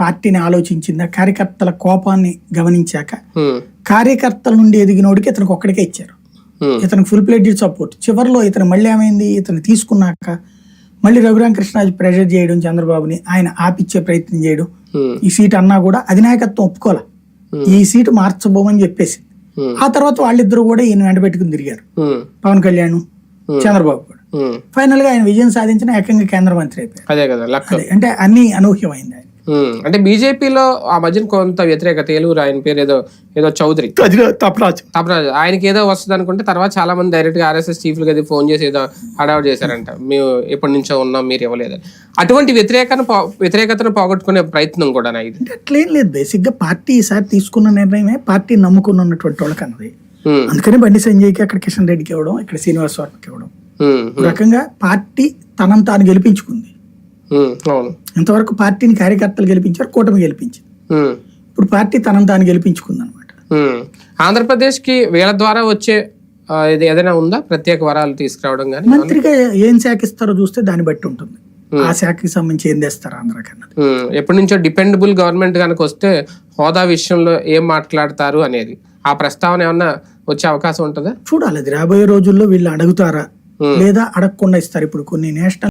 పార్టీని ఆలోచించిందా కార్యకర్తల కోపాన్ని గమనించాక కార్యకర్తల నుండి ఎదిగినోడికి ఇతనికి ఒక్కడికే ఇచ్చారు. ఉమ్, ఇతనికి ఫుల్ ప్లేటెడ్ సపోర్ట్ చివరిలో ఇతను మళ్ళీ ఏమైంది? ఇతను తీసుకున్నాక మళ్ళీ రఘురామకృష్ణరాజు ప్రెషర్ చేయడం చంద్రబాబుని ఆయన ఆపిచ్చే ప్రయత్నం చేయడం. ఈ సీట్ అన్నా కూడా అధినాయకత్వం ఒప్పుకోలే. ఈ సీటు మార్చబోమని చెప్పేసి. ఆ తర్వాత వాళ్ళిద్దరూ కూడా ఈయన వెంట పెట్టుకుని తిరిగారు. పవన్ కళ్యాణ్ చంద్రబాబు కూడా. ఫైనల్గా ఆయన విజయం సాధించిన ఏకంగా కేంద్ర మంత్రి అయిపోయారు. అంటే అన్ని అనూహ్యమైంది అంటే బీజేపీలో ఆ మధ్యన కొంత వ్యతిరేకత ఏలూరు ఆయన పేరు ఏదో ఏదో చౌదరి. తప్పరాజు ఆయనకి ఏదో వస్తుంది అనుకుంటే తర్వాత చాలా మంది డైరెక్ట్గా ఆర్ఎస్ఎస్ చీఫ్గా ఫోన్ చేసి ఏదో హడావుడు చేశారంట. మేము ఎప్పటి నుంచో ఉన్నాం మీరు ఇవ్వలేదు అటువంటి వ్యతిరేకను వ్యతిరేకతను పోగొట్టుకునే ప్రయత్నం కూడా ఇది అంటే అట్లేం లేదు. బేసిక్గా పార్టీ ఈసారి తీసుకున్న నిర్ణయమే పార్టీ నమ్ముకుని ఉన్నటువంటి వాళ్ళకి అన్నది. అందుకని బండి సంజయ్కి అక్కడ కిషన్ రెడ్డికి ఇవ్వడం ఇక్కడ శ్రీనివాస్ వర్మకి ఇవ్వడం. రకంగా పార్టీ తనను తాను గెలిపించుకుంది. ఇంతవరకు పార్టీని కార్యకర్తలు గెలిపించారు కూటమి గెలిపించింది. ఇప్పుడు పార్టీ తనను తాను గెలిపించుకుంది అనమాట. ఆంధ్రప్రదేశ్కి వీళ్ళ ద్వారా వచ్చే ఇది ఏదైనా ఉందా? ప్రత్యేక వరాలు తీసుకురావడం కానీ మంత్రిగా ఏం శాఖ ఇస్తారో చూస్తే దాన్ని బట్టి ఉంటుంది. ఆ శాఖకి సంబంధించి ఏం తెస్తారు ఆంధ్రాకి అన్నది ఉమ్, ఎప్పటి నుంచో డిపెండబుల్ గవర్నమెంట్ కనుక వస్తే హోదా విషయంలో ఏం మాట్లాడతారు అనేది. ఆ ప్రస్తావన ఏమన్నా వచ్చే అవకాశం ఉంటుందా? చూడాలి అది రాబోయే రోజుల్లో వీళ్ళు అడుగుతారా? లేదా అడగకుండా ఇస్తారు. ఇప్పుడు కొన్ని నేషనల్